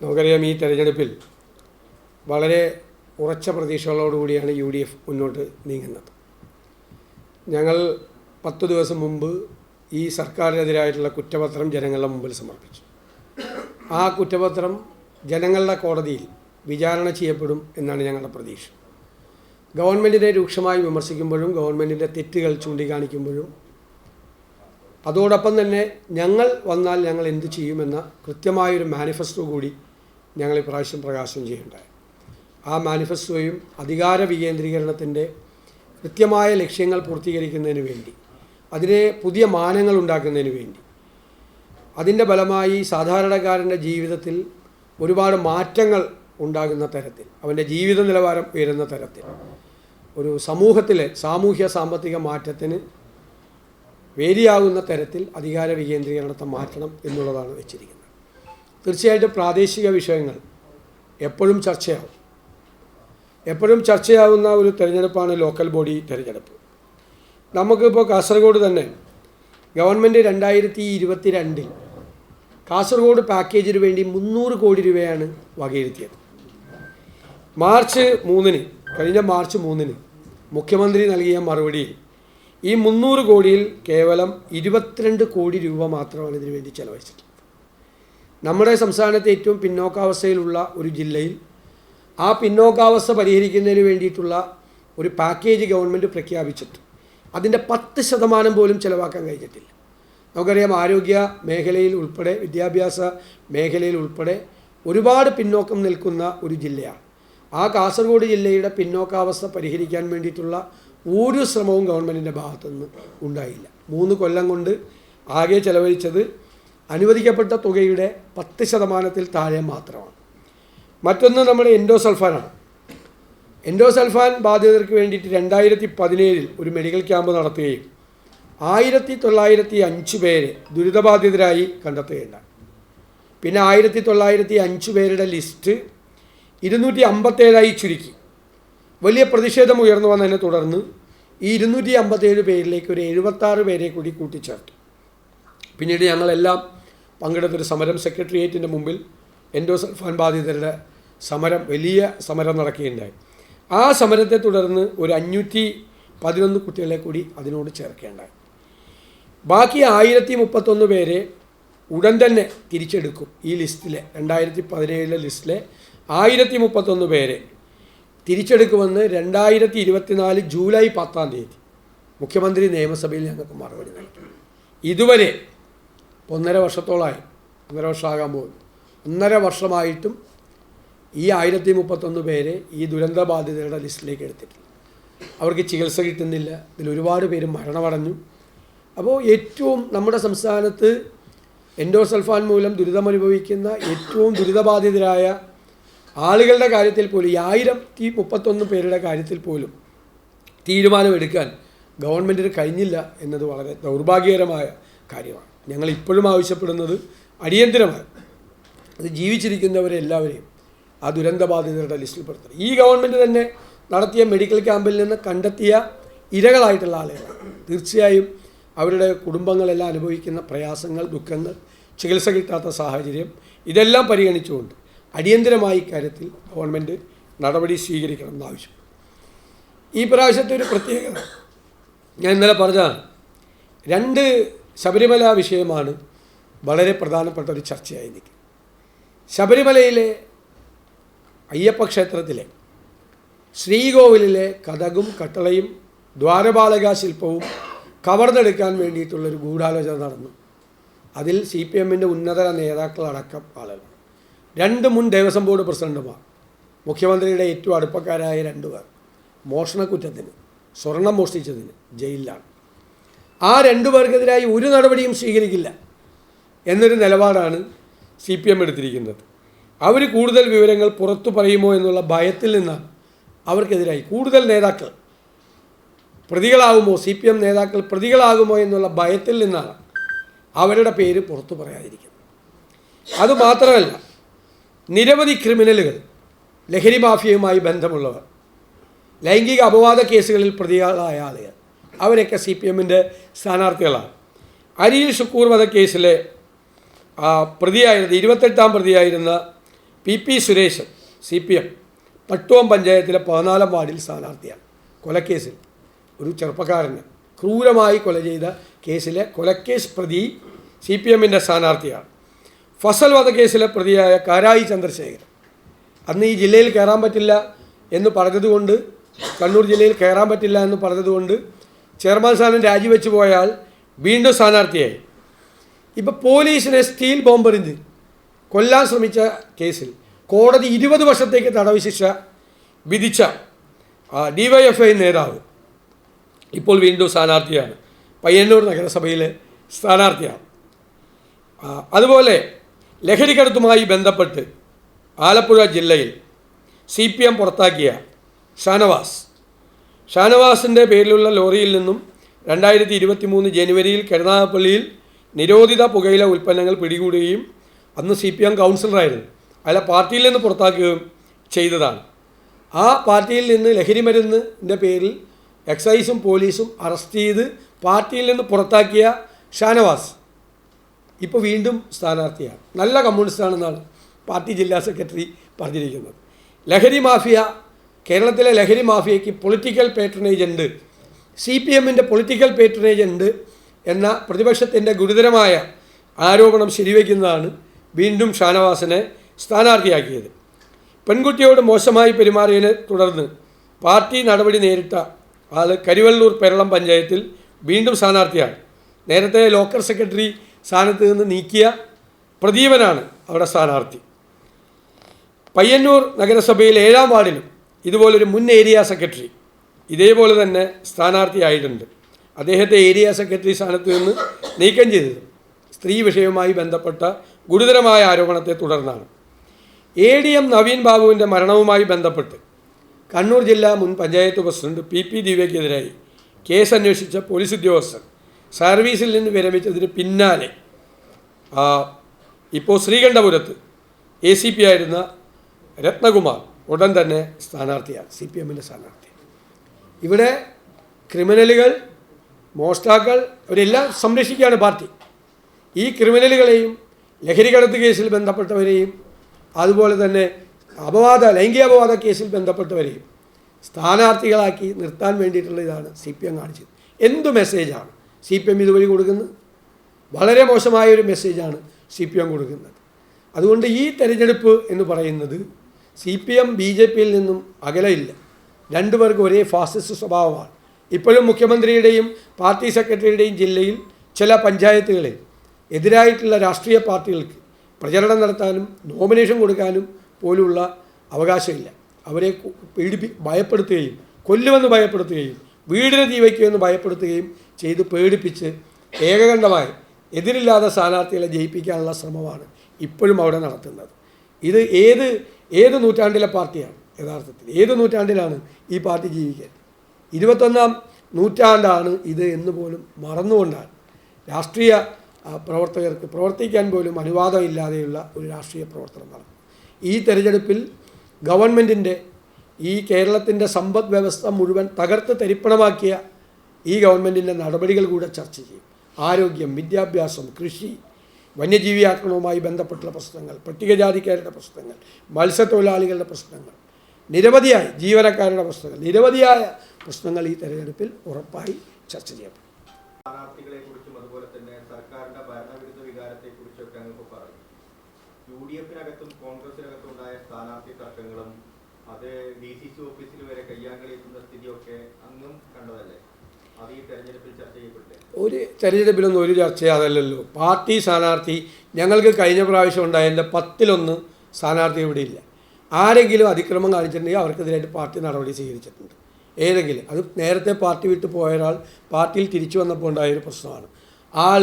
നമുക്കറിയാം ഈ തെരഞ്ഞെടുപ്പിൽ വളരെ ഉറച്ച പ്രതീക്ഷകളോടുകൂടിയാണ് യു ഡി എഫ് മുന്നോട്ട് നീങ്ങുന്നത്. ഞങ്ങൾ പത്ത് ദിവസം മുമ്പ് ഈ സർക്കാരിനെതിരായിട്ടുള്ള കുറ്റപത്രം ജനങ്ങളുടെ മുമ്പിൽ സമർപ്പിച്ചു. ആ കുറ്റപത്രം ജനങ്ങളുടെ കോടതിയിൽ വിചാരണ ചെയ്യപ്പെടും എന്നാണ് ഞങ്ങളുടെ പ്രതീക്ഷ. ഗവൺമെന്റിനെ രൂക്ഷമായി വിമർശിക്കുമ്പോഴും ഗവൺമെന്റിന്റെ തെറ്റുകൾ ചൂണ്ടിക്കാണിക്കുമ്പോഴും അതോടൊപ്പം തന്നെ ഞങ്ങൾ വന്നാൽ ഞങ്ങൾ എന്തു ചെയ്യുമെന്ന കൃത്യമായൊരു മാനിഫെസ്റ്റോ കൂടി ഞങ്ങൾ ഇപ്രാവശ്യം പ്രകാശനം ചെയ്യേണ്ടത് ആ മാനിഫെസ്റ്റോയും അധികാര വികേന്ദ്രീകരണത്തിന്റെ കൃത്യമായ ലക്ഷ്യങ്ങൾ പൂർത്തീകരിക്കുന്നതിന് വേണ്ടി അതിനെ പുതിയ മാനങ്ങൾ ഉണ്ടാക്കുന്നതിന് വേണ്ടി. അതിന്റെ ഫലമായി സാധാരണക്കാരന്റെ ജീവിതത്തിൽ ഒരുപാട് മാറ്റങ്ങൾ ഉണ്ടാകുന്ന തരത്തിൽ അവന്റെ ജീവിത നിലവാരം ഉയരുന്ന തരത്തിൽ ഒരു സമൂഹത്തിലെ സാമൂഹ്യ സാമ്പത്തിക മാറ്റത്തിന് വേദിയാകുന്ന തരത്തിൽ അധികാര വികേന്ദ്രീകരണത്തെ മാറ്റണം എന്നുള്ളതാണ് വെച്ചിരിക്കുന്നത്. തീർച്ചയായിട്ടും പ്രാദേശിക വിഷയങ്ങൾ എപ്പോഴും ചർച്ചയാവും. എപ്പോഴും ചർച്ചയാവുന്ന ഒരു തിരഞ്ഞെടുപ്പാണ് ലോക്കൽ ബോഡി തിരഞ്ഞെടുപ്പ്. നമുക്കിപ്പോൾ കാസർഗോഡ് തന്നെ ഗവൺമെന്റ് രണ്ടായിരത്തി ഇരുപത്തി രണ്ടിൽ കാസർഗോഡ് പാക്കേജിന് വേണ്ടി മുന്നൂറ് കോടി രൂപയാണ് വകയിരുത്തിയത്. മാർച്ച് മൂന്നിന് കഴിഞ്ഞ മാർച്ച് മൂന്നിന് മുഖ്യമന്ത്രി നൽകിയ മറുപടിയിൽ ഈ മുന്നൂറ് കോടിയിൽ കേവലം ഇരുപത്തിരണ്ട് കോടി രൂപ മാത്രമാണ് ഇതിനു വേണ്ടി ചെലവഴിച്ചിട്ടുള്ളത്. നമ്മുടെ സംസ്ഥാനത്തെ ഏറ്റവും പിന്നോക്കാവസ്ഥയിലുള്ള ഒരു ജില്ലയിൽ ആ പിന്നോക്കാവസ്ഥ പരിഹരിക്കുന്നതിന് വേണ്ടിയിട്ടുള്ള ഒരു പാക്കേജ് ഗവൺമെന്റ് പ്രഖ്യാപിച്ചിട്ട് അതിന്റെ പത്ത് ശതമാനം പോലും ചിലവാക്കാൻ കഴിഞ്ഞിട്ടില്ല. നമുക്കറിയാം ആരോഗ്യ മേഖലയിൽ ഉൾപ്പെടെ വിദ്യാഭ്യാസ മേഖലയിൽ ഉൾപ്പെടെ ഒരുപാട് പിന്നോക്കം നിൽക്കുന്ന ഒരു ജില്ലയാണ്. ആ കാസർഗോഡ് ജില്ലയുടെ പിന്നോക്കാവസ്ഥ പരിഹരിക്കാൻ വേണ്ടിയിട്ടുള്ള ഒരു ശ്രമവും ഗവൺമെന്റിന്റെ ഭാഗത്തുനിന്ന് ഉണ്ടായില്ല. മൂന്ന് കൊല്ലം കൊണ്ട് ആകെ ചെലവഴിച്ചത് അനുവദിക്കപ്പെട്ട തുകയുടെ പത്ത് ശതമാനത്തിൽ താഴെ മാത്രമാണ്. മറ്റൊന്ന് നമ്മുടെ എൻഡോസൾഫാനാണ്. എൻഡോസൾഫാൻ ബാധിതർക്ക് വേണ്ടിയിട്ട് രണ്ടായിരത്തി പതിനേഴിൽ ഒരു മെഡിക്കൽ ക്യാമ്പ് നടത്തുകയും ആയിരത്തി തൊള്ളായിരത്തി അഞ്ച് പേരെ ദുരിതബാധിതരായി കണ്ടെത്തുകയുണ്ടായി. പിന്നെ ആയിരത്തി തൊള്ളായിരത്തി അഞ്ച് പേരുടെ ലിസ്റ്റ് ഇരുന്നൂറ്റി അമ്പത്തേഴായി ചുരുക്കി. വലിയ പ്രതിഷേധം ഉയർന്നു വന്നതിനെ തുടർന്ന് ഈ ഇരുന്നൂറ്റി അമ്പത്തേഴ് പേരിലേക്ക് ഒരു എഴുപത്താറ് പേരെ കൂടി കൂട്ടിച്ചേർത്തു. പിന്നീട് ഞങ്ങളെല്ലാം പങ്കെടുത്തൊരു സമരം സെക്രട്ടേറിയറ്റിന്റെ മുമ്പിൽ എൻഡോസൾഫാൻ ബാധിതരുടെ സമരം വലിയ സമരം നടക്കുകയുണ്ടായി. ആ സമരത്തെ തുടർന്ന് ഒരു അഞ്ഞൂറ്റി പതിനൊന്ന് കുട്ടികളെ കൂടി അതിനോട് ചേർക്കേണ്ടായി ബാക്കി ആയിരത്തി മുപ്പത്തൊന്ന് പേരെ ഉടൻ തന്നെ തിരിച്ചെടുക്കും ഈ ലിസ്റ്റിലെ രണ്ടായിരത്തി പതിനേഴിലെ ലിസ്റ്റിലെ ആയിരത്തി മുപ്പത്തൊന്ന് പേരെ തിരിച്ചെടുക്കുമെന്ന് രണ്ടായിരത്തി ഇരുപത്തിനാല് ജൂലൈ പത്താം തീയതി മുഖ്യമന്ത്രി നിയമസഭയിൽ ഞങ്ങൾക്ക് മറുപടി നൽകി. ഇതുവരെ ഒന്നര വർഷത്തോളമായി ഒന്നര വർഷമാകാൻ പോകുന്നു. ഒന്നര വർഷമായിട്ടും ഈ ആയിരത്തി മുപ്പത്തൊന്ന് പേരെ ഈ ദുരന്ത ബാധിതരുടെ ലിസ്റ്റിലേക്ക് എടുത്തിട്ടില്ല അവർക്ക് ചികിത്സ കിട്ടുന്നില്ല. ഇതിൽ ഒരുപാട് പേര് മരണമടഞ്ഞു. അപ്പോൾ ഏറ്റവും നമ്മുടെ സംസ്ഥാനത്ത് എൻഡോസൾഫാൻ മൂലം ദുരിതമനുഭവിക്കുന്ന ഏറ്റവും ദുരിതബാധിതരായ ആളുകളുടെ കാര്യത്തിൽ പോലും ഈ ആയിരത്തി മുപ്പത്തൊന്ന് പേരുടെ കാര്യത്തിൽ പോലും തീരുമാനമെടുക്കാൻ ഗവൺമെന്റിന് കഴിഞ്ഞില്ല എന്നത് വളരെ ദൗർഭാഗ്യകരമായ കാര്യമാണ്. ഞങ്ങൾ ഇപ്പോഴും ആവശ്യപ്പെടുന്നത് അടിയന്തിരമായി അത് ജീവിച്ചിരിക്കുന്നവരെ എല്ലാവരെയും ആ ദുരന്തബാധിതരുടെ ലിസ്റ്റിൽ പെടുത്തണം. ഈ ഗവൺമെന്റ് തന്നെ നടത്തിയ മെഡിക്കൽ ക്യാമ്പിൽ നിന്ന് കണ്ടെത്തിയ ഇരകളായിട്ടുള്ള ആളുകളാണ്. തീർച്ചയായും അവരുടെ കുടുംബങ്ങളെല്ലാം അനുഭവിക്കുന്ന പ്രയാസങ്ങൾ ദുഃഖങ്ങൾ ചികിത്സ കിട്ടാത്ത സാഹചര്യം ഇതെല്ലാം പരിഗണിച്ചുകൊണ്ട് അടിയന്തരമായി ഇക്കാര്യത്തിൽ ഗവൺമെന്റ് നടപടി സ്വീകരിക്കണം എന്നാവശ്യം. ഈ പ്രാവശ്യത്തെ ഒരു പ്രത്യേകത ഞാൻ ഇന്നലെ പറഞ്ഞതാണ്. രണ്ട് ശബരിമല വിഷയമാണ് വളരെ പ്രധാനപ്പെട്ട ഒരു ചർച്ചയായി നിൽക്കുന്നത്. ശബരിമലയിലെ അയ്യപ്പ ക്ഷേത്രത്തിലെ ശ്രീകോവിലിലെ കഥകും കട്ടളയും ദ്വാരപാലക ശില്പവും കവർന്നെടുക്കാൻ വേണ്ടിയിട്ടുള്ളൊരു ഗൂഢാലോചന നടന്നു. അതിൽ സി പി എമ്മിന്റെ ഉന്നത നേതാക്കളടക്കം ആളുകൾ. രണ്ട് മുൻ ദേവസ്വം ബോർഡ് പ്രസിഡന്റുമാർ മുഖ്യമന്ത്രിയുടെ ഏറ്റവും അടുപ്പക്കാരായ രണ്ടുപേർ മോഷണക്കുറ്റത്തിന് സ്വർണം മോഷ്ടിച്ചതിന് ജയിലിലാണ്. ആ രണ്ടു പേർക്കെതിരായി ഒരു നടപടിയും സ്വീകരിക്കില്ല എന്നൊരു നിലപാടാണ് സി പി എം എടുത്തിരിക്കുന്നത്. അവർ കൂടുതൽ വിവരങ്ങൾ പുറത്തു പറയുമോ എന്നുള്ള ഭയത്തിൽ നിന്നാണ് അവർക്കെതിരായി കൂടുതൽ നേതാക്കൾ പ്രതികളാകുമോ സി പി എം നേതാക്കൾ പ്രതികളാകുമോ എന്നുള്ള ഭയത്തിൽ നിന്നാണ് അവരുടെ പേര് പുറത്തു പറയാതിരിക്കുന്നത്. അതുമാത്രമല്ല നിരവധി ക്രിമിനലുകൾ ലഹരി മാഫിയയുമായി ബന്ധമുള്ളവർ ലൈംഗിക അപവാദ കേസുകളിൽ പ്രതികളായ ആളുകൾ അവരൊക്കെ സി പി എമ്മിന്റെ സ്ഥാനാർത്ഥികളാണ്. അരിയിൽ ഷുക്കൂർ വധക്കേസിലെ പ്രതിയായിരുന്ന ഇരുപത്തെട്ടാം പ്രതിയായിരുന്ന P P Sureshan C P M Pattuvam പഞ്ചായത്തിലെ പതിനാലാം വാർഡിൽ സ്ഥാനാർത്ഥിയാണ്. കൊലക്കേസിൽ ഒരു ചെറുപ്പക്കാരനെ ക്രൂരമായി കൊല ചെയ്ത കേസിലെ കൊലക്കേസ് പ്രതി സി പി എമ്മിന്റെ സ്ഥാനാർത്ഥിയാണ്. ഫസൽ വധക്കേസിലെ പ്രതിയായ കാരായി ചന്ദ്രശേഖരൻ. അന്ന് ഈ ജില്ലയിൽ കയറാൻ പറ്റില്ല എന്ന് പറഞ്ഞതുകൊണ്ട് കണ്ണൂർ ജില്ലയിൽ കയറാൻ പറ്റില്ല എന്ന് പറഞ്ഞതുകൊണ്ട് ചെയർമാൻ സ്ഥാനം രാജിവെച്ചു പോയാൽ വീണ്ടും സ്ഥാനാർത്ഥിയായി. ഇപ്പോൾ പോലീസിനെ സ്റ്റീൽ ബോംബെറിഞ്ഞ് കൊല്ലാൻ ശ്രമിച്ച കേസിൽ കോടതി ഇരുപത് വർഷത്തേക്ക് തടവ് ശിക്ഷ വിധിച്ച ഡിവൈഎഫ്ഐ നേതാവ് ഇപ്പോൾ വീണ്ടും സ്ഥാനാർത്ഥിയാണ്. പയ്യന്നൂർ നഗരസഭയിലെ സ്ഥാനാർത്ഥിയാണ്. അതുപോലെ ലഹരിക്കടത്തുമായി ബന്ധപ്പെട്ട് ആലപ്പുഴ ജില്ലയിൽ സി പി എം പുറത്താക്കിയ ഷാനവാസ് ഷാനവാസിന്റെ പേരിലുള്ള ലോറിയിൽ നിന്നും രണ്ടായിരത്തി ഇരുപത്തി മൂന്ന് ജനുവരിയിൽ കരുനാഗപ്പള്ളിയിൽ നിരോധിത പുകയില ഉൽപ്പന്നങ്ങൾ പിടികൂടുകയും അന്ന് സി പി എം കൗൺസിലറായിരുന്നു. അയാളെ പാർട്ടിയിൽ നിന്ന് പുറത്താക്കുകയും ചെയ്തതാണ്. ആ പാർട്ടിയിൽ നിന്ന് ലഹരി മരുന്നിന്റെ പേരിൽ എക്സൈസും പോലീസും അറസ്റ്റ് ചെയ്ത് പാർട്ടിയിൽ നിന്ന് പുറത്താക്കിയ ഷാനവാസ് ഇപ്പോൾ വീണ്ടും സ്ഥാനാർത്ഥിയാണ്. നല്ല കമ്മ്യൂണിസ്റ്റാണെന്നാണ് പാർട്ടി ജില്ലാ സെക്രട്ടറി പറഞ്ഞിരിക്കുന്നത്. ലഹരി മാഫിയ കേരളത്തിലെ ലഹരി മാഫിയയ്ക്ക് പൊളിറ്റിക്കൽ പേട്രണേജ് ഉണ്ട്. സി പി എമ്മിന്റെ പൊളിറ്റിക്കൽ പേട്രണേജ് ഉണ്ട് എന്ന പ്രതിപക്ഷത്തിന്റെ ഗുരുതരമായ ആരോപണം ശരിവയ്ക്കുന്നതാണ് വീണ്ടും ഷാനവാസിനെ സ്ഥാനാർത്ഥിയാക്കിയത്. പെൺകുട്ടിയോട് മോശമായി പെരുമാറിയതിനെ തുടർന്ന് പാർട്ടി നടപടി നേരിട്ട ആൾ കരിവള്ളൂർ പെരളം പഞ്ചായത്തിൽ വീണ്ടും സ്ഥാനാർത്ഥിയാണ്. നേരത്തെ ലോക്കൽ സെക്രട്ടറി സ്ഥാനത്ത് നിന്ന് നീക്കിയ പ്രദീപനാണ് അവിടെ സ്ഥാനാർത്ഥി. പയ്യന്നൂർ നഗരസഭയിൽ ഏഴാം വാർഡിലും ഇതുപോലൊരു മുൻ ഏരിയ സെക്രട്ടറി ഇതേപോലെ തന്നെ സ്ഥാനാർത്ഥിയായിട്ടുണ്ട് അദ്ദേഹത്തെ ഏരിയ സെക്രട്ടറി സ്ഥാനത്ത് നിന്ന് നീക്കം ചെയ്തത് സ്ത്രീ വിഷയവുമായി ബന്ധപ്പെട്ട ഗുരുതരമായ ആരോപണത്തെ തുടർന്നാണ്. എ ഡി എം നവീൻ ബാബുവിന്റെ മരണവുമായി ബന്ധപ്പെട്ട് കണ്ണൂർ ജില്ലാ മുൻ പഞ്ചായത്ത് പ്രസിഡന്റ് പി പി ദിവ്യക്കെതിരായി കേസ് അന്വേഷിച്ച പോലീസ് ഉദ്യോഗസ്ഥർ സർവീസിൽ നിന്ന് വിരമിച്ചതിന് പിന്നാലെ ഇപ്പോൾ ശ്രീകണ്ഠപുരത്ത് എ സി പി ആയിരുന്ന രത്നകുമാർ ഉടൻ തന്നെ സ്ഥാനാർത്ഥിയാണ് സി പി എമ്മിന്റെ സ്ഥാനാർത്ഥി. ഇവിടെ ക്രിമിനലുകൾ മോഷ്ടാക്കൾ അവരെല്ലാം സംരക്ഷിക്കുകയാണ് പാർട്ടി. ഈ ക്രിമിനലുകളെയും ലഹരിക്കടത്ത് കേസിൽ ബന്ധപ്പെട്ടവരെയും അതുപോലെ തന്നെ അപവാദ ലൈംഗിക അപവാദ കേസിൽ ബന്ധപ്പെട്ടവരെയും സ്ഥാനാർത്ഥികളാക്കി നിർത്താൻ വേണ്ടിയിട്ടുള്ള ഇതാണ് സി പി എം കാണിച്ചത്. എന്ത് മെസ്സേജാണ് സി പി എം ഇതുവഴി കൊടുക്കുന്നത്? വളരെ മോശമായ ഒരു മെസ്സേജാണ് സി പി എം കൊടുക്കുന്നത്. അതുകൊണ്ട് ഈ തെരഞ്ഞെടുപ്പ് എന്ന് പറയുന്നത് C P M B J പിയിൽ നിന്നും അകലയില്ല. രണ്ടുപേർക്കും ഒരേ ഫാസിസ്റ്റ് സ്വഭാവമാണ്. ഇപ്പോഴും മുഖ്യമന്ത്രിയുടെയും പാർട്ടി സെക്രട്ടറിയുടെയും ജില്ലയിൽ ചില പഞ്ചായത്തുകളിൽ എതിരായിട്ടുള്ള രാഷ്ട്രീയ പാർട്ടികൾക്ക് പ്രചരണം നടത്താനും നോമിനേഷൻ കൊടുക്കാനും പോലുള്ള അവകാശമില്ല. അവരെ പീഡിപ്പി ഭയപ്പെടുത്തുകയും കൊല്ലുമെന്ന് ഭയപ്പെടുത്തുകയും വീടിന് തീവയ്ക്കുമെന്ന് ഭയപ്പെടുത്തുകയും ചെയ്ത് പേടിപ്പിച്ച് ഏകകണ്ഠമായി എതിരില്ലാത്ത സ്ഥാനാർത്ഥികളെ ജയിപ്പിക്കാനുള്ള ശ്രമമാണ് ഇപ്പോഴും അവിടെ നടത്തുന്നത്. ഇത് ഏത് ഏത് നൂറ്റാണ്ടിലെ പാർട്ടിയാണ് യഥാർത്ഥത്തിൽ? ഏത് നൂറ്റാണ്ടിലാണ് ഈ പാർട്ടി ജീവിക്കാൻ? ഇരുപത്തൊന്നാം നൂറ്റാണ്ടാണ് ഇത് എന്ന് പോലും മറന്നുകൊണ്ടാണ് രാഷ്ട്രീയ പ്രവർത്തകർക്ക് പ്രവർത്തിക്കാൻ പോലും അനുവാദമില്ലാതെയുള്ള ഒരു രാഷ്ട്രീയ പ്രവർത്തനം നടക്കും ഈ തെരഞ്ഞെടുപ്പിൽ ഗവൺമെന്റിന്റെ ഈ കേരളത്തിന്റെ സമ്പദ് വ്യവസ്ഥ മുഴുവൻ തകർത്ത് തരിപ്പണമാക്കിയ ഈ ഗവൺമെന്റിന്റെ നടപടികൾ കൂടെ ചർച്ച ചെയ്യും. ആരോഗ്യം വിദ്യാഭ്യാസം കൃഷി വന്യജീവി ആക്രമണവുമായി ബന്ധപ്പെട്ടുള്ള പ്രശ്നങ്ങൾ പട്ടികജാതിക്കാരുടെ പ്രശ്നങ്ങൾ മത്സ്യത്തൊഴിലാളികളുടെ പ്രശ്നങ്ങൾ നിരവധിയായ ജീവനക്കാരുടെ പ്രശ്നങ്ങൾ നിരവധിയായ പ്രശ്നങ്ങൾ ഈ തെരഞ്ഞെടുപ്പിൽ ഉറപ്പായി ചർച്ച ചെയ്യപ്പെടും. സ്ഥാനാർത്ഥികളെ കുറിച്ചും അതുപോലെ തന്നെ സർക്കാരിന്റെ ഭരണവിരുദ്ധ വികാരത്തെ കുറിച്ചൊക്കെ അങ്ങ് പറഞ്ഞു യു ഡി എഫിനകത്തും കോൺഗ്രസിനകത്തും ഉണ്ടായ സ്ഥാനാർത്ഥി തർക്കങ്ങളും അത് ഡി സി സി ഓഫീസിൽ വരെ കയ്യാങ്കളി എത്തുന്ന സ്ഥിതിയൊക്കെ അങ്ങും കണ്ടതല്ലേ? ഒരു തെരഞ്ഞെടുപ്പിലൊന്നും ഒരു ചർച്ച അതല്ലല്ലോ. പാർട്ടി സ്ഥാനാർത്ഥി ഞങ്ങൾക്ക് കഴിഞ്ഞ പ്രാവശ്യം ഉണ്ടായതിന്റെ പത്തിലൊന്ന് സ്ഥാനാർത്ഥി ഇവിടെ ഇല്ല. ആരെങ്കിലും അതിക്രമം കാണിച്ചിട്ടുണ്ടെങ്കിൽ അവർക്കെതിരായിട്ട് പാർട്ടി നടപടി സ്വീകരിച്ചിട്ടുണ്ട്. ഏതെങ്കിലും. അത് നേരത്തെ പാർട്ടി വിട്ട് പോയ ഒരാൾ പാർട്ടിയിൽ തിരിച്ചു വന്നപ്പോൾ ഉണ്ടായൊരു പ്രശ്നമാണ്. ആൾ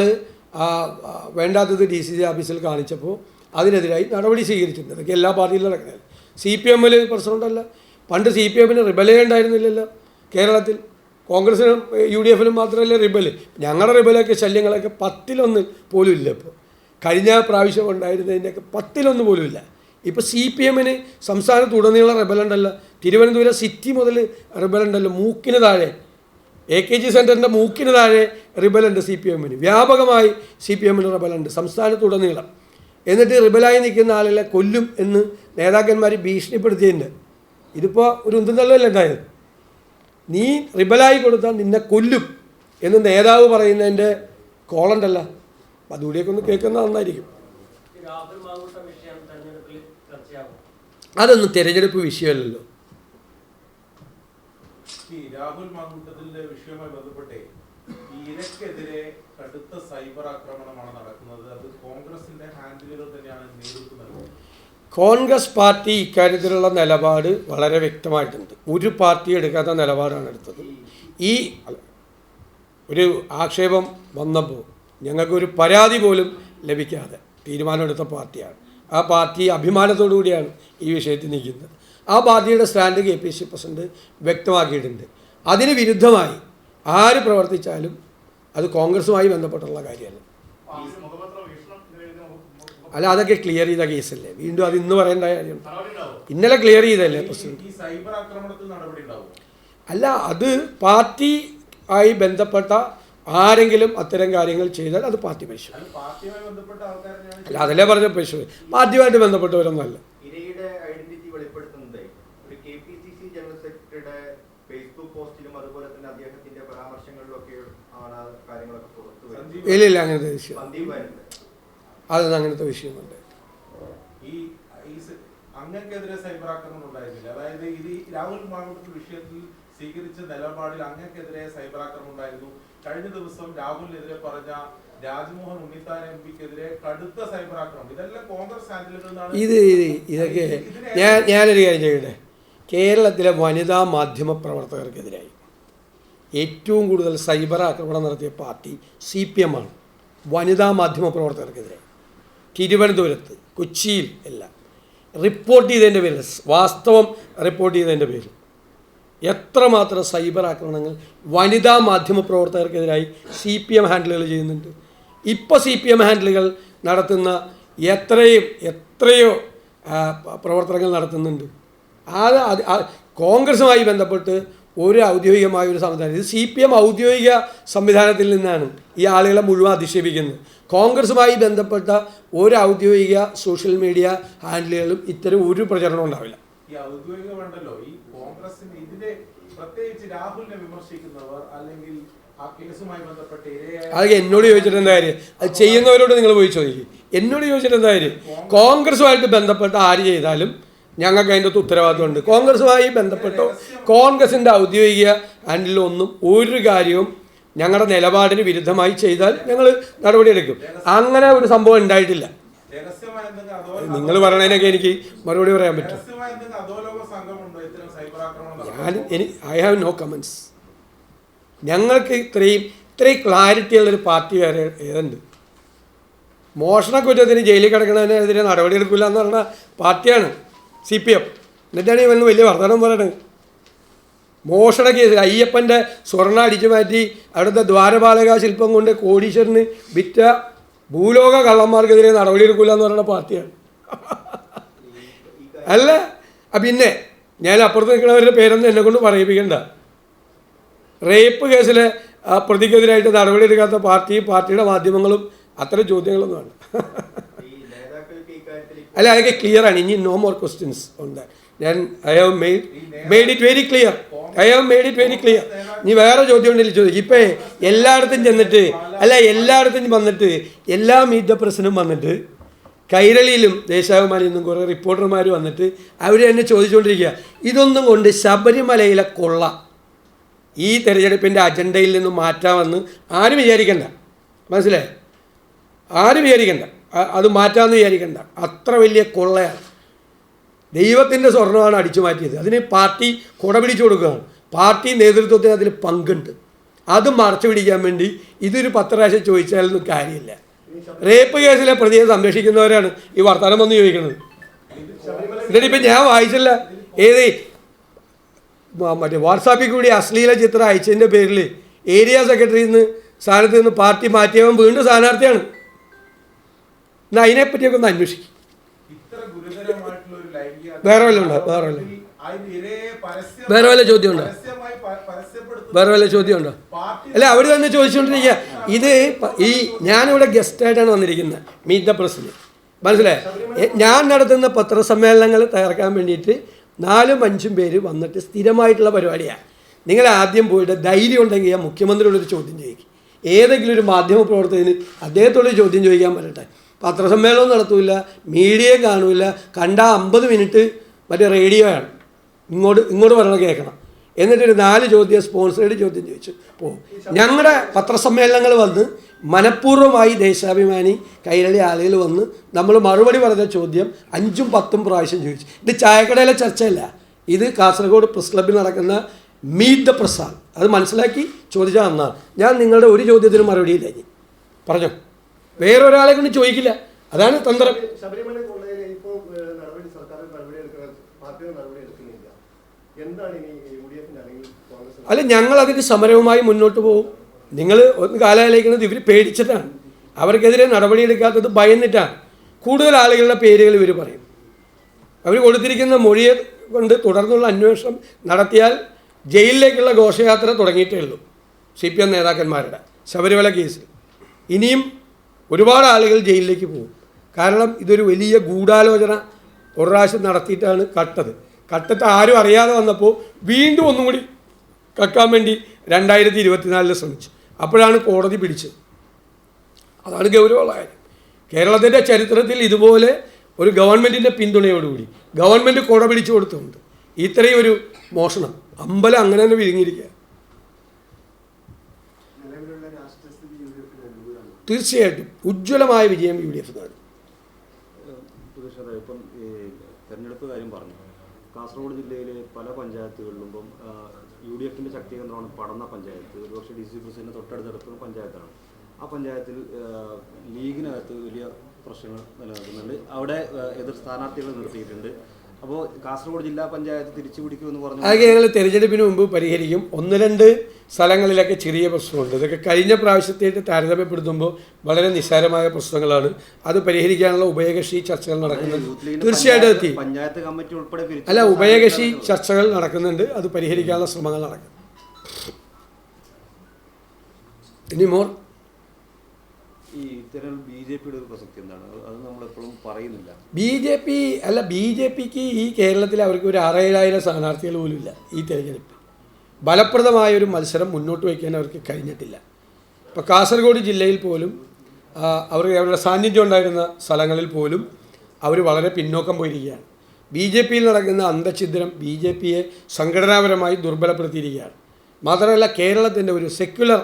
വേണ്ടാത്തത് ഡി സി സി ഓഫീസിൽ കാണിച്ചപ്പോൾ അതിനെതിരായി നടപടി സ്വീകരിച്ചിട്ടുണ്ട്. അതൊക്കെ എല്ലാ പാർട്ടിയിലും നടക്കുന്നത് സി പി എമ്മിൽ പ്രശ്നമുണ്ടല്ല. പണ്ട് സി പി എമ്മിന് റിബലേ ഉണ്ടായിരുന്നില്ലല്ലോ കേരളത്തിൽ. കോൺഗ്രസിനും യു ഡി എഫിനും മാത്രമല്ല റിബൽ ഞങ്ങളുടെ റിബലൊക്കെ ശല്യങ്ങളൊക്കെ പത്തിലൊന്ന് പോലും ഇല്ല ഇപ്പോൾ കഴിഞ്ഞ പ്രാവശ്യം ഉണ്ടായിരുന്നതിന്റെയൊക്കെ പത്തിലൊന്ന് പോലും ഇല്ല. ഇപ്പോൾ സി പി എമ്മിന് സംസ്ഥാനത്ത് ഉടനീളം റിബലുണ്ടല്ലോ. തിരുവനന്തപുരം സിറ്റി മുതൽ റിബലുണ്ടല്ലോ. മൂക്കിന് താഴെ. എ കെ ജി സെന്ററിന്റെ മൂക്കിന് താഴെ റിബലുണ്ട് സി പി എമ്മിന്. വ്യാപകമായി സി പി എമ്മിന് റിബലുണ്ട് സംസ്ഥാനത്തുടനീളം. എന്നിട്ട് റിബലായി നിൽക്കുന്ന ആളുകളെ കൊല്ലും എന്ന് നേതാക്കന്മാർ ഭീഷണിപ്പെടുത്തിയിട്ടുണ്ട്. ഇതിപ്പോൾ ഒരു ഉന്തും തള്ളല്ല ഉണ്ടായത് നീ റിബലായി കൊടുത്താൽ നിന്നെ കൊല്ലും എന്ന് നേതാവ് പറയുന്നതിന്റെ കോളണ്ടല്ല. അതുകൂടിയൊക്കെ ഒന്ന് കേൾക്കുന്നത് നന്നായിരിക്കും. അതൊന്നും തിരഞ്ഞെടുപ്പ് വിഷയമല്ലല്ലോ. രാഹുൽ വിഷയവുമായി ബന്ധപ്പെട്ടേ ഇരക്കെതിരെ കടുത്ത സൈബർ ആക്രമണമാണ് നടക്കുന്നത്. അത് കോൺഗ്രസിന്റെ ഹാൻഡിലുകൾ തന്നെയാണ് നേതൃത്വം നൽകുന്നത് കോൺഗ്രസ് പാർട്ടി ഇക്കാര്യത്തിലുള്ള നിലപാട് വളരെ വ്യക്തമായിട്ടുണ്ട്. ഒരു പാർട്ടി എടുക്കാത്ത നിലപാടാണ് എടുത്തത്. ഈ ഒരു ആക്ഷേപം വന്നപ്പോൾ ഞങ്ങൾക്കൊരു പരാതി പോലും ലഭിക്കാതെ തീരുമാനമെടുത്ത പാർട്ടിയാണ്. ആ പാർട്ടി അഭിമാനത്തോടു കൂടിയാണ് ഈ വിഷയത്തിൽ നിൽക്കുന്നത്. ആ പാർട്ടിയുടെ stand K P C president വ്യക്തമാക്കിയിട്ടുണ്ട്. അതിന് വിരുദ്ധമായി ആര് പ്രവർത്തിച്ചാലും അത് കോൺഗ്രസുമായി ബന്ധപ്പെട്ടുള്ള കാര്യമല്ല. അല്ല അതൊക്കെ ക്ലിയർ ചെയ്ത കേസല്ലേ? വീണ്ടും അത് ഇന്ന് പറയേണ്ട കാര്യം. ഇന്നലെ ക്ലിയർ ചെയ്തല്ലേ പ്രസിഡന്റ്? അല്ല അത് പാർട്ടി ആയി ബന്ധപ്പെട്ട ആരെങ്കിലും അത്തരം കാര്യങ്ങൾ ചെയ്താൽ അത് പാർട്ടി പരിശോധന. അല്ല അതല്ലേ പറഞ്ഞ പരിശോധന? പാർട്ടിയുമായിട്ട് ബന്ധപ്പെട്ടവരൊന്നല്ല ഇല്ല ഇല്ല അങ്ങനത്തെ അതൊന്നും അങ്ങനത്തെ വിഷയമുണ്ട് ഈ അങ്ങക്കെതിരെ സൈബർ ആക്രമണം ഉണ്ടായിരുന്നില്ല. അതായത് ഇത് രാഹുൽ മാങ്കൂട്ടത്തിൽ വിഷയത്തിൽ സ്വീകരിച്ച നിലപാടിൽ അങ്ങക്കെതിരെ സൈബർ ആക്രമണം ഉണ്ടായിരുന്നു. കഴിഞ്ഞ ദിവസം രാഹുലിനെതിരെ പറഞ്ഞ രാജ്മോഹൻ ഉണ്ണിത്താൻ എം പിക്കെതിരെ കടുത്ത സൈബർ ആക്രമണം. ഇതെല്ലാം കോൺഗ്രസ് ഹാൻഡിലുകളിൽ ഇത് ഇത് ഇതൊക്കെ ഞാൻ ഞാനൊരു കാര്യം ചെയ്യട്ടെ? കേരളത്തിലെ വനിതാ മാധ്യമ പ്രവർത്തകർക്കെതിരായി ഏറ്റവും കൂടുതൽ സൈബർ ആക്രമണം നടത്തിയ പാർട്ടി സി പി എം ആണ്. വനിതാ മാധ്യമ പ്രവർത്തകർക്കെതിരെ തിരുവനന്തപുരത്ത് കൊച്ചിയിൽ എല്ലാം. റിപ്പോർട്ട് ചെയ്തതിന്റെ പേരിൽ വാസ്തവം റിപ്പോർട്ട് ചെയ്തതിന്റെ പേരിൽ. എത്രമാത്രം സൈബർ ആക്രമണങ്ങൾ വനിതാ മാധ്യമ പ്രവർത്തകർക്കെതിരായി സി പി എം ഹാൻഡിലുകൾ ചെയ്യുന്നുണ്ട്. ഇപ്പോൾ സി പി എം ഹാൻഡിലുകൾ നടത്തുന്ന എത്രയും എത്രയോ പ്രവർത്തനങ്ങൾ നടത്തുന്നുണ്ട്. അത് കോൺഗ്രസുമായി ബന്ധപ്പെട്ട് ഒരു ഔദ്യോഗികമായ ഒരു സംവിധാനം. ഇത് സി പി എം ഔദ്യോഗിക സംവിധാനത്തിൽ നിന്നാണ് ഈ ആളുകളെ മുഴുവൻ അധിക്ഷേപിക്കുന്നത്. കോൺഗ്രസുമായി ബന്ധപ്പെട്ട ഒരു ഔദ്യോഗിക സോഷ്യൽ മീഡിയ ഹാൻഡിലുകളും ഇത്തരം ഒരു പ്രചരണം ഉണ്ടാവില്ല. ഈ ഔദ്യോഗിക ഈ കോൺഗ്രസിന് ഇതിന്റെ പ്രത്യേകിച്ച് രാഹുലിനെ വിമർശിക്കുന്നവർ അല്ലെങ്കിൽ അത് എന്നോട് ചോദിച്ചിട്ട് എന്താ കാര്യം? അത് ചെയ്യുന്നവരോട് നിങ്ങൾ പോയി ചോദിക്കും. എന്നോട് ചോദിച്ചിട്ട് എന്താ കാര്യം? കോൺഗ്രസുമായിട്ട് ബന്ധപ്പെട്ട ആര് ചെയ്താലും ഞങ്ങൾക്ക് അതിന്റെ അകത്ത് ഉത്തരവാദിത്തമുണ്ട് കോൺഗ്രസുമായി ബന്ധപ്പെട്ടോ കോൺഗ്രസിന്റെ ഔദ്യോഗിക ഹാൻഡിലൊന്നും ഒരു കാര്യവും ഞങ്ങളുടെ നിലപാടിന് വിരുദ്ധമായി ചെയ്താൽ ഞങ്ങൾ നടപടിയെടുക്കും അങ്ങനെ ഒരു സംഭവം ഉണ്ടായിട്ടില്ല. നിങ്ങൾ പറയണതിനൊക്കെ എനിക്ക് മറുപടി പറയാൻ പറ്റും? ഞാൻ any I have no comments ഞങ്ങൾക്ക് ഇത്രയും ഇത്രയും ക്ലാരിറ്റി ഉള്ളൊരു പാർട്ടി വരെ ഏതുണ്ട്? മോഷണ കുറ്റത്തിന് ജയിലിൽ കിടക്കുന്നതിനെതിരെ നടപടിയെടുക്കില്ല എന്ന് പറഞ്ഞ പാർട്ടിയാണ്. C P M. എന്നിട്ടാണ് ഇവന് വലിയ വർധനം പറയണത്. മോഷണ കേസിൽ അയ്യപ്പന്റെ സ്വർണ അടിച്ചു മാറ്റി അവിടുത്തെ ദ്വാരപാലക ശില്പം കൊണ്ട് കോടീശ്വരന് വിറ്റ ഭൂലോക കള്ളന്മാർക്കെതിരെ നടപടിയെടുക്കില്ല എന്ന് പറയുന്ന പാർട്ടിയാണ്. അല്ല പിന്നെ ഞാൻ അപ്പുറത്ത് നിൽക്കുന്നവരുടെ പേരൊന്നും എന്നെ കൊണ്ട് പറയിപ്പിക്കണ്ട. റേപ്പ് കേസിൽ പ്രതിക്കെതിരായിട്ട് നടപടിയെടുക്കാത്ത പാർട്ടി പാർട്ടിയുടെ മാധ്യമങ്ങളും അത്തരം ചോദ്യങ്ങളൊന്നും വേണ്ട ഈ നേതാക്കൾക്ക് ഇക്കാര്യത്തിൽ ഇപ്പോൾ അല്ല അതൊക്കെ ക്ലിയർ ആണ്. ഇനി നോ മോർ ക്വസ്റ്റ്യൻസ് ഉണ്ട്. ഞാൻ I have made made it very clear I have made it very clear നീ വേറെ ചോദ്യം ഉണ്ടെങ്കിൽ ചോദിക്കും. ഇപ്പം എല്ലായിടത്തും ചെന്നിട്ട് അല്ല എല്ലായിടത്തും വന്നിട്ട് എല്ലാ മീറ്റ് ദ പ്രസിനും വന്നിട്ട് കൈരളിയിലും ദേശാഭിമാനിയിൽ നിന്നും കുറേ റിപ്പോർട്ടർമാർ വന്നിട്ട് അവർ തന്നെ ചോദിച്ചുകൊണ്ടിരിക്കുക ഇതൊന്നും കൊണ്ട് ശബരിമലയിലെ കൊള്ള ഈ തെരഞ്ഞെടുപ്പിന്റെ അജണ്ടയിൽ നിന്ന് മാറ്റാമെന്ന് ആരും വിചാരിക്കണ്ട. മനസ്സിലായി? ആരും വിചാരിക്കണ്ട. അത് മാറ്റാമെന്ന് വിചാരിക്കണ്ട. അത്ര വലിയ കൊള്ളയാണ്. ദൈവത്തിന്റെ സ്വർണമാണ് അടിച്ചു മാറ്റിയത്. അതിന് പാർട്ടി കുട പിടിച്ചു കൊടുക്കുകയാണ്. പാർട്ടി നേതൃത്വത്തിന് അതിൽ പങ്കുണ്ട്. അത് മറച്ചു പിടിക്കാൻ വേണ്ടി ഇതൊരു പത്ത് ചോദിച്ചാലൊന്നും കാര്യമില്ല. റേപ്പ് കേസിലെ പ്രതിയെ സംരക്ഷിക്കുന്നവരാണ് ഈ വർത്തമാനം വന്ന് ചോദിക്കുന്നത്. എന്നിട്ടിപ്പം ഞാൻ വായിച്ചില്ല. ഏത് മറ്റേ വാട്സാപ്പിൽ കൂടി അശ്ലീല ചിത്രം അയച്ചതിന്റെ പേരിൽ ഏരിയ സെക്രട്ടറിയിൽ നിന്ന് സ്ഥാനത്ത് നിന്ന് പാർട്ടി മാറ്റിയവൻ വീണ്ടും സ്ഥാനാർത്ഥിയാണ്. എന്നാൽ അതിനെപ്പറ്റിയൊക്കെ ഒന്ന് അന്വേഷിക്കും. വേറെ വല്ല ഉണ്ടോ? വേറെ വല്ല വേറെ വല്ല ചോദ്യം ഉണ്ടോ? പരസ്യമായി പ- പരസ്യപ്പെടുത്തുന്ന വേറെ വല്ല ചോദ്യം ഉണ്ടോ അല്ല അവർ തന്നെ ചോദിച്ചുകൊണ്ടിരിക്കുക ഇത് ഈ ഞാനിവിടെ ഗസ്റ്റായിട്ടാണ് വന്നിരിക്കുന്നത്. മീറ്റ് ദ പ്രസിഡന്റ് മനസ്സിലായി? ഞാൻ നടത്തുന്ന പത്രസമ്മേളനങ്ങൾ തയ്യാറാക്കാൻ വേണ്ടിയിട്ട് നാലും അഞ്ചും പേര് വന്നിട്ട് സ്ഥിരമായിട്ടുള്ള പരിപാടിയാണ് നിങ്ങൾ ആദ്യം പോയിട്ട് ധൈര്യം ഉണ്ടെങ്കിൽ ആ മുഖ്യമന്ത്രിയോടൊരു ചോദ്യം ചോദിക്കും. ഏതെങ്കിലും ഒരു മാധ്യമ പ്രവർത്തകന് അദ്ദേഹത്തോട് ചോദ്യം ചോദിക്കാൻ പറ്റട്ടെ. പത്രസമ്മേളനം നടത്തൂല മീഡിയയും കാണൂല കണ്ട അമ്പത് മിനിറ്റ് മറ്റേ റേഡിയോയാണ്. ഇങ്ങോട്ട് ഇങ്ങോട്ട് പറയണ കേൾക്കണം. എന്നിട്ടൊരു നാല് ചോദ്യം സ്പോൺസേഡ് ചോദ്യം ചോദിച്ചു. പോകും ഞങ്ങളുടെ പത്രസമ്മേളനങ്ങൾ വന്ന് മനഃപൂർവമായി ദേശാഭിമാനി കൈരളി ആളുകൾ വന്ന് നമ്മൾ മറുപടി പറഞ്ഞ ചോദ്യം അഞ്ചും പത്തും പ്രാവശ്യം ചോദിച്ചു. ഇത് ചായക്കടയിലെ ചർച്ചയല്ല. ഇത് കാസർഗോഡ് പ്രസ് ക്ലബ്ബിൽ നടക്കുന്ന മീറ്റ് ദ പ്രസാദ്. അത് മനസ്സിലാക്കി ചോദിച്ചാൽ നന്നാണ് ഞാൻ നിങ്ങളുടെ ഒരു ചോദ്യത്തിന് മറുപടിയില്ല ഇനി. പറഞ്ഞോ. വേറൊരാളെ കൊണ്ട് ചോദിക്കില്ല. അതാണ് തന്ത്രം. ശബരിമല അല്ല ഞങ്ങൾ അതിന് സമരവുമായി മുന്നോട്ട് പോകും. നിങ്ങൾ ഒന്ന് കാലാലേക്കുന്നത് ഇവർ പേടിച്ചിട്ടാണ്. അവർക്കെതിരെ നടപടിയെടുക്കാത്തത് ഭയന്നിട്ടാണ്. കൂടുതൽ ആളുകളുടെ പേരുകൾ ഇവർ പറയും. അവർ കൊടുത്തിരിക്കുന്ന മൊഴിയെ കൊണ്ട് തുടർന്നുള്ള അന്വേഷണം നടത്തിയാൽ ജയിലിലേക്കുള്ള ഘോഷയാത്ര തുടങ്ങിയിട്ടേ ഉള്ളൂ. സി പി എം നേതാക്കന്മാരുടെ ശബരിമല കേസിൽ. ഇനിയും ഒരുപാട് ആളുകൾ ജയിലിലേക്ക് പോകും. കാരണം ഇതൊരു വലിയ ഗൂഢാലോചന ഒരു പ്രാവശ്യം നടത്തിയിട്ടാണ് കട്ടത്. കട്ടത്ത് ആരും അറിയാതെ വന്നപ്പോൾ വീണ്ടും ഒന്നും കൂടി കക്കാൻ വേണ്ടി രണ്ടായിരത്തി ഇരുപത്തിനാലിൽ ശ്രമിച്ചു. അപ്പോഴാണ് കോടതി പിടിച്ചത്. അതാണ് ഗൗരവമുള്ള കാര്യം. കേരളത്തിന്റെ ചരിത്രത്തിൽ ഇതുപോലെ ഒരു ഗവൺമെന്റിന്റെ പിന്തുണയോടുകൂടി ഗവൺമെന്റ് കുട പിടിച്ചു കൊടുത്തുണ്ട് ഇത്രയും ഒരു മോഷണം. അമ്പലം അങ്ങനെ തന്നെ വിഴുങ്ങിയിരിക്കുക നിലവിലുള്ള രാഷ്ട്രീയസ്ഥിതി യു ഡി എഫിന് അനുകൂലമാണ് തീർച്ചയായിട്ടും ഉജ്ജ്വലമായ വിജയം യു ഡി എഫ് നേടും. ഈ തെരഞ്ഞെടുപ്പ് കാര്യം പറഞ്ഞു. കാസർഗോഡ് ജില്ലയിലെ പല പഞ്ചായത്തുകളിലും ഇപ്പം യു ഡി എഫിന്റെ ശക്തി കേന്ദ്രമാണ് പടന്ന പഞ്ചായത്ത്. ഒരുപക്ഷെ ഡി സി പ്രസിഡന്റ് തൊട്ടടുത്തടുത്ത പഞ്ചായത്താണ്. ആ പഞ്ചായത്തിൽ ലീഗിനകത്ത് വലിയ പ്രശ്നങ്ങൾ നിലനിൽക്കുന്നുണ്ട്. അവിടെ എതിർ സ്ഥാനാർത്ഥികളെ നിർത്തിയിട്ടുണ്ട്. അപ്പോൾ കാസർഗോഡ് ജില്ലാ പഞ്ചായത്ത് തിരിച്ചു പിടിക്കുമെന്ന് പറഞ്ഞു. അതൊക്കെ ഞങ്ങൾ തെരഞ്ഞെടുപ്പിന് മുമ്പ് പരിഹരിക്കും. ഒന്ന് രണ്ട് സ്ഥലങ്ങളിലൊക്കെ ചെറിയ പ്രശ്നമുണ്ട്. ഇതൊക്കെ കഴിഞ്ഞ പ്രാവശ്യത്തേക്ക് താരതമ്യപ്പെടുത്തുമ്പോൾ വളരെ നിസ്സാരമായ പ്രശ്നങ്ങളാണ്. അത് പരിഹരിക്കാനുള്ള ഉഭയകക്ഷി ചർച്ചകൾ നടക്കുന്നുണ്ട്. തീർച്ചയായിട്ടും എത്തി പഞ്ചായത്ത് കമ്മിറ്റി ഉൾപ്പെടെ അല്ല ഉഭയകക്ഷി ചർച്ചകൾ നടക്കുന്നുണ്ട്. അത് പരിഹരിക്കാനുള്ള ശ്രമങ്ങൾ നടക്കും. ഇനി മോർ ഈ ബി ജെ ഒരു പ്രസക്തി എന്താണ്? പറയുന്നില്ല. പി അല്ല ബി ജെ പിക്ക് ഈ കേരളത്തിൽ അവർക്ക് ഒരു അറേഴായിരം സ്ഥാനാർത്ഥികൾ പോലും ഇല്ല ഈ തെരഞ്ഞെടുപ്പ് ഫലപ്രദമായ ഒരു മത്സരം മുന്നോട്ട് വയ്ക്കാൻ അവർക്ക് കഴിഞ്ഞിട്ടില്ല. ഇപ്പോൾ കാസർഗോഡ് ജില്ലയിൽ പോലും അവർ അവരുടെ സാന്നിധ്യം ഉണ്ടായിരുന്ന സ്ഥലങ്ങളിൽ പോലും അവർ വളരെ പിന്നോക്കം പോയിരിക്കുകയാണ്. ബി ജെ പിയിൽ നടക്കുന്ന അന്തഛിദ്രം ബി ജെ പിയെ സംഘടനാപരമായി ദുർബലപ്പെടുത്തിയിരിക്കുകയാണ്. മാത്രമല്ല കേരളത്തിന്റെ ഒരു സെക്യുലർ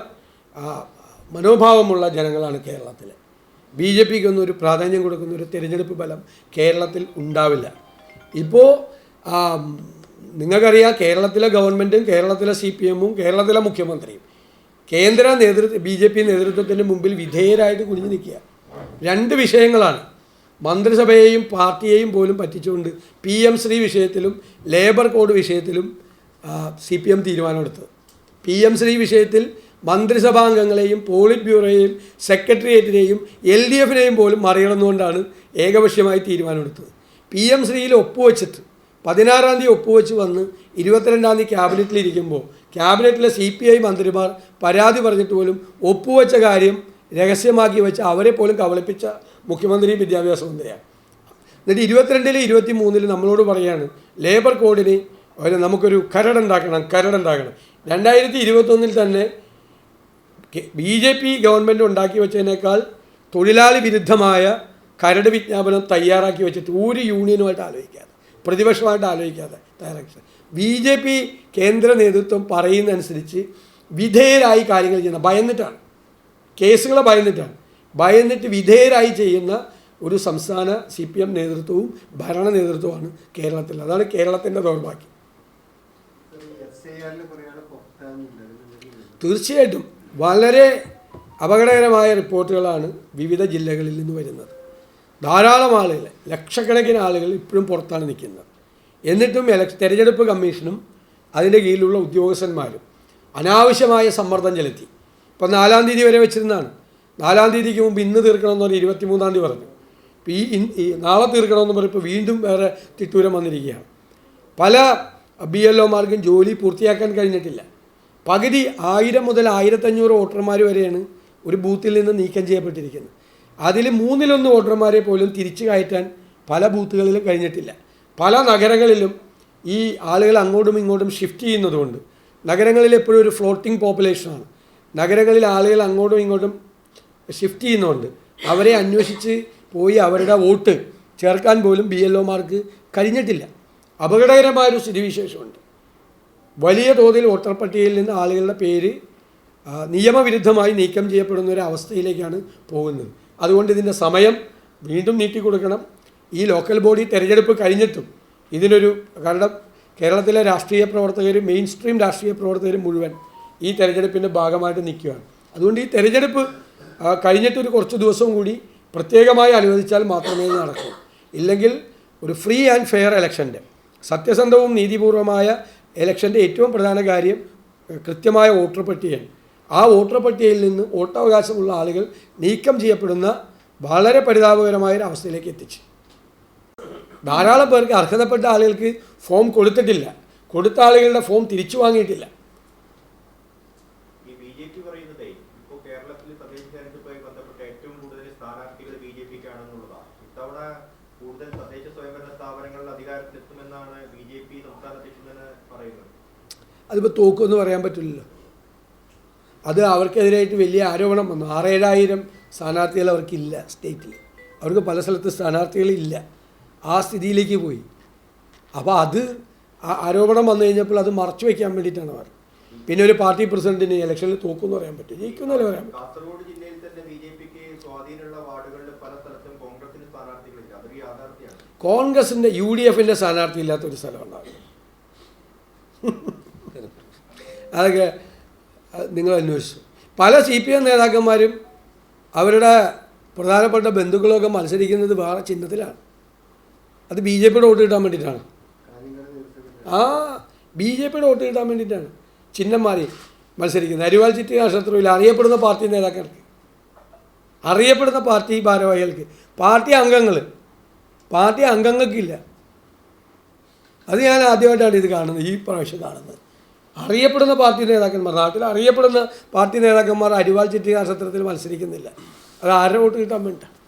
മനോഭാവമുള്ള ജനങ്ങളാണ് കേരളത്തിലെ. ബി ജെ പിക്കൊന്നും ഒരു പ്രാധാന്യം കൊടുക്കുന്ന ഒരു തിരഞ്ഞെടുപ്പ് ഫലം കേരളത്തിൽ ഉണ്ടാവില്ല. ഇപ്പോൾ നിങ്ങൾക്കറിയാം കേരളത്തിലെ ഗവൺമെന്റും കേരളത്തിലെ സി പി എമ്മും കേരളത്തിലെ മുഖ്യമന്ത്രിയും കേന്ദ്ര നേതൃത്വ ബി ജെ പി നേതൃത്വത്തിന് മുമ്പിൽ വിധേയരായിട്ട് കുനിഞ്ഞു നിൽക്കുക. രണ്ട് വിഷയങ്ങളാണ്. മന്ത്രിസഭയെയും പാർട്ടിയെയും പോലും പറ്റിച്ചുകൊണ്ട് പി എം ശ്രീ വിഷയത്തിലും ലേബർ കോഡ് വിഷയത്തിലും സി പി എം തീരുമാനമെടുത്തത്. പി എം ശ്രീ വിഷയത്തിൽ മന്ത്രിസഭാംഗങ്ങളെയും പോളിറ്റ് ബ്യൂറോയെയും സെക്രട്ടേറിയറ്റിനെയും എൽ ഡി എഫിനെയും പോലും മറികടന്നുകൊണ്ടാണ് ഏകപക്ഷീയമായി തീരുമാനമെടുത്തത്. പി എം ശ്രീയിൽ ഒപ്പുവെച്ചിട്ട് പതിനാറാം തീയതി ഒപ്പുവെച്ച് വന്ന് ഇരുപത്തിരണ്ടാം തീയതി ക്യാബിനറ്റിലിരിക്കുമ്പോൾ ക്യാബിനറ്റിലെ സി പി ഐ മന്ത്രിമാർ പരാതി പറഞ്ഞിട്ട് പോലും ഒപ്പുവെച്ച കാര്യം രഹസ്യമാക്കി വെച്ച് അവരെ പോലും കബളിപ്പിച്ച മുഖ്യമന്ത്രി വിദ്യാഭ്യാസ മന്ത്രിയാണ്. എന്നിട്ട് ഇരുപത്തിരണ്ടിൽ ഇരുപത്തി മൂന്നിൽ നമ്മളോട് പറയാണ് ലേബർ കോഡിന് നമുക്കൊരു കരടുണ്ടാക്കണം കരടുണ്ടാക്കണം രണ്ടായിരത്തി ഇരുപത്തൊന്നിൽ തന്നെ ബി ജെ പി ഗവൺമെന്റ് ഉണ്ടാക്കി വെച്ചതിനേക്കാൾ തൊഴിലാളി വിരുദ്ധമായ കരട് വിജ്ഞാപനം തയ്യാറാക്കി വെച്ചിട്ട് ഒരു യൂണിയനുമായിട്ട് ആലോചിക്കാതെ പ്രതിപക്ഷമായിട്ട് ആലോചിക്കാതെ തയ്യാറാക്കി ബി ജെ പി കേന്ദ്ര നേതൃത്വം പറയുന്നതനുസരിച്ച് വിധേയരായി കാര്യങ്ങൾ ചെയ്യുന്ന ഭയന്നിട്ടാണ്. കേസുകളെ ഭയന്നിട്ടാണ്. ഭയന്നിട്ട് വിധേയരായി ചെയ്യുന്ന ഒരു സംസ്ഥാന സി പി എം നേതൃത്വവും ഭരണ നേതൃത്വമാണ് കേരളത്തിൽ. അതാണ് കേരളത്തിന്റെ ദൗർഭാഗ്യം. തീർച്ചയായിട്ടും. വളരെ അപകടകരമായ റിപ്പോർട്ടുകളാണ് വിവിധ ജില്ലകളിൽ നിന്ന് വരുന്നത്. ധാരാളം ആളുകൾ ലക്ഷക്കണക്കിന് ആളുകൾ ഇപ്പോഴും പുറത്താണ് നിൽക്കുന്നത്. എന്നിട്ടും എലക്ഷ തെരഞ്ഞെടുപ്പ് കമ്മീഷനും അതിന്റെ കീഴിലുള്ള ഉദ്യോഗസ്ഥന്മാരും അനാവശ്യമായ സമ്മർദ്ദം ചെലുത്തി. ഇപ്പം നാലാം തീയതി വരെ വെച്ചിരുന്നതാണ്. നാലാം തീയതിക്ക് മുമ്പ് ഇന്ന് തീർക്കണമെന്ന് പറഞ്ഞ് ഇരുപത്തിമൂന്നാം തീയതി പറഞ്ഞു. ഇപ്പോൾ ഈ നാളെ തീർക്കണമെന്ന് പറഞ്ഞപ്പോൾ വീണ്ടും വേറെ തിട്ടൂരം വന്നിരിക്കുകയാണ്. പല ബി എൽ ഒമാർക്കും ജോലി പൂർത്തിയാക്കാൻ കഴിഞ്ഞിട്ടില്ല. പകുതി ആയിരം മുതൽ ആയിരത്തഞ്ഞൂറ് വോട്ടർമാർ വരെയാണ് ഒരു ബൂത്തിൽ നിന്ന് നീക്കം ചെയ്യപ്പെട്ടിരിക്കുന്നത്. അതിൽ മൂന്നിലൊന്ന് വോട്ടർമാരെ പോലും തിരിച്ചു കയറ്റാൻ പല ബൂത്തുകളിലും കഴിഞ്ഞിട്ടില്ല. പല നഗരങ്ങളിലും ഈ ആളുകൾ അങ്ങോട്ടും ഇങ്ങോട്ടും ഷിഫ്റ്റ് ചെയ്യുന്നതുകൊണ്ട്. നഗരങ്ങളിൽ എപ്പോഴും ഒരു ഫ്ലോട്ടിംഗ് പോപ്പുലേഷനാണ് നഗരങ്ങളിൽ ആളുകൾ അങ്ങോട്ടും ഇങ്ങോട്ടും ഷിഫ്റ്റ് ചെയ്യുന്നതുകൊണ്ട് അവരെ അന്വേഷിച്ച് പോയി അവരുടെ വോട്ട് ചേർക്കാൻ പോലും ബി എൽ ഒമാർക്ക് കഴിഞ്ഞിട്ടില്ല. അപകടകരമായൊരു സ്ഥിതിവിശേഷമുണ്ട്. വലിയ തോതിൽ വോട്ടർ പട്ടികയിൽ നിന്ന് ആളുകളുടെ പേര് നിയമവിരുദ്ധമായി നീക്കം ചെയ്യപ്പെടുന്ന ഒരു അവസ്ഥയിലേക്കാണ് പോകുന്നത്. അതുകൊണ്ട് ഇതിന്റെ സമയം വീണ്ടും നീട്ടിക്കൊടുക്കണം ഈ ലോക്കൽ ബോഡി തിരഞ്ഞെടുപ്പ് കഴിഞ്ഞിട്ടും ഇതിനൊരു കാരണം കേരളത്തിലെ രാഷ്ട്രീയ പ്രവർത്തകർ മെയിൻ സ്ട്രീം രാഷ്ട്രീയ പ്രവർത്തകർ മുഴുവൻ ഈ തെരഞ്ഞെടുപ്പിന്റെ ഭാഗമായിട്ട് നിൽക്കുകയാണ്. അതുകൊണ്ട് ഈ തെരഞ്ഞെടുപ്പ് കഴിഞ്ഞിട്ടൊരു കുറച്ച് ദിവസം കൂടി പ്രത്യേകമായി അനുവദിച്ചാൽ മാത്രമേ നടക്കൂ. ഇല്ലെങ്കിൽ ഒരു ഫ്രീ ആൻഡ് ഫെയർ ഇലക്ഷന്റെ സത്യസന്ധവും നീതിപൂർവമായ ഇലക്ഷന്റെ ഏറ്റവും പ്രധാന കാര്യം കൃത്യമായ വോട്ടർ പട്ടികയാണ്. ആ വോട്ടർ പട്ടികയിൽ നിന്ന് വോട്ടവകാശമുള്ള ആളുകൾ നീക്കം ചെയ്യപ്പെടുന്ന വളരെ പരിതാപകരമായ ഒരു അവസ്ഥയിലേക്ക് എത്തിച്ചു. ധാരാളം പേർക്ക് അർഹതപ്പെട്ട ആളുകൾക്ക് ഫോം കൊടുത്തിട്ടില്ല. കൊടുത്ത ആളുകളുടെ ഫോം തിരിച്ചു വാങ്ങിയിട്ടില്ല ഈ ബി ജെ പി പറയുന്നതേ ഇപ്പോൾ കേരളത്തിൽ തദ്ദേശ തെരഞ്ഞെടുപ്പുമായി ബന്ധപ്പെട്ട ഏറ്റവും കൂടുതൽ സ്ഥാനാർത്ഥികൾ ബി ജെ പിക്കാണെന്നുള്ളതാണ് ഇത്തവണ കൂടുതൽ തദ്ദേശ സ്വയംഭരണ സ്ഥാപനങ്ങളിൽ അധികാരത്തിലെത്തുമെന്നാണ് ബി ജെ പി സംസ്ഥാന അധ്യക്ഷൻ തന്നെ പറയുന്നത് അതിപ്പോൾ തോക്കുമെന്ന് പറയാൻ പറ്റില്ലല്ലോ. അത് അവർക്കെതിരായിട്ട് വലിയ ആരോപണം വന്നു. ആറേഴായിരം സ്ഥാനാർത്ഥികൾ അവർക്കില്ല സ്റ്റേറ്റിൽ അവർക്ക് പല സ്ഥലത്ത് സ്ഥാനാർത്ഥികളില്ല ആ സ്ഥിതിയിലേക്ക് പോയി. അപ്പോൾ അത് ആരോപണം വന്നു കഴിഞ്ഞപ്പോൾ അത് മറച്ചു വയ്ക്കാൻ വേണ്ടിയിട്ടാണ് അവർ പിന്നെ ഒരു പാർട്ടി പ്രസിഡന്റിന് ഇലക്ഷനിൽ തോക്കുമെന്ന് പറയാൻ പറ്റും ജയിക്കുമെന്നല്ലേ പറയാൻ പറ്റും കാസർഗോഡ് തന്നെ ബി സ്വാധീനമുള്ള വാർഡുകളിൽ പല സ്ഥലത്തും കോൺഗ്രസിന് സ്ഥാനാർത്ഥികളില്ല അതൊരു യാഥാർത്ഥ്യമാണ്. കോൺഗ്രസിന്റെ യു ഡി എഫിന്റെ സ്ഥാനാർത്ഥി ഇല്ലാത്തൊരു സ്ഥലമുണ്ടാകും അതൊക്കെ നിങ്ങൾ അന്വേഷിച്ചു. പല സി പി എം നേതാക്കന്മാരും അവരുടെ പ്രധാനപ്പെട്ട ബന്ധുക്കളൊക്കെ മത്സരിക്കുന്നത് വേറെ ചിഹ്നത്തിലാണ്. അത് ബി ജെ പിയുടെ വോട്ട് കിട്ടാൻ വേണ്ടിയിട്ടാണ്. ആ ബി ജെ പിയുടെ വോട്ട് കിട്ടാൻ വേണ്ടിയിട്ടാണ് ചിഹ്നം മാറി മത്സരിക്കുന്നത്. അരിവാൾ ചിറ്റി നക്ഷത്രത്തിൽ അറിയപ്പെടുന്ന പാർട്ടി നേതാക്കൾക്ക് അറിയപ്പെടുന്ന പാർട്ടി ഭാരവാഹികൾക്ക് പാർട്ടി അംഗങ്ങൾ പാർട്ടി അംഗങ്ങൾക്കില്ല. അത് ഞാൻ ആദ്യമായിട്ടാണ് ഇത് കാണുന്നത് ഈ പ്രാവശ്യം കാണുന്നത്. അറിയപ്പെടുന്ന പാർട്ടി നേതാക്കന്മാർ നാട്ടിൽ അറിയപ്പെടുന്ന പാർട്ടി നേതാക്കന്മാർ അരിവാൾ ചിറ്റി നക്ഷത്രത്തിൽ മത്സരിക്കുന്നില്ല. അത് ആരുടെ വോട്ട് കിട്ടാൻ വേണ്ടിയിട്ടാണ്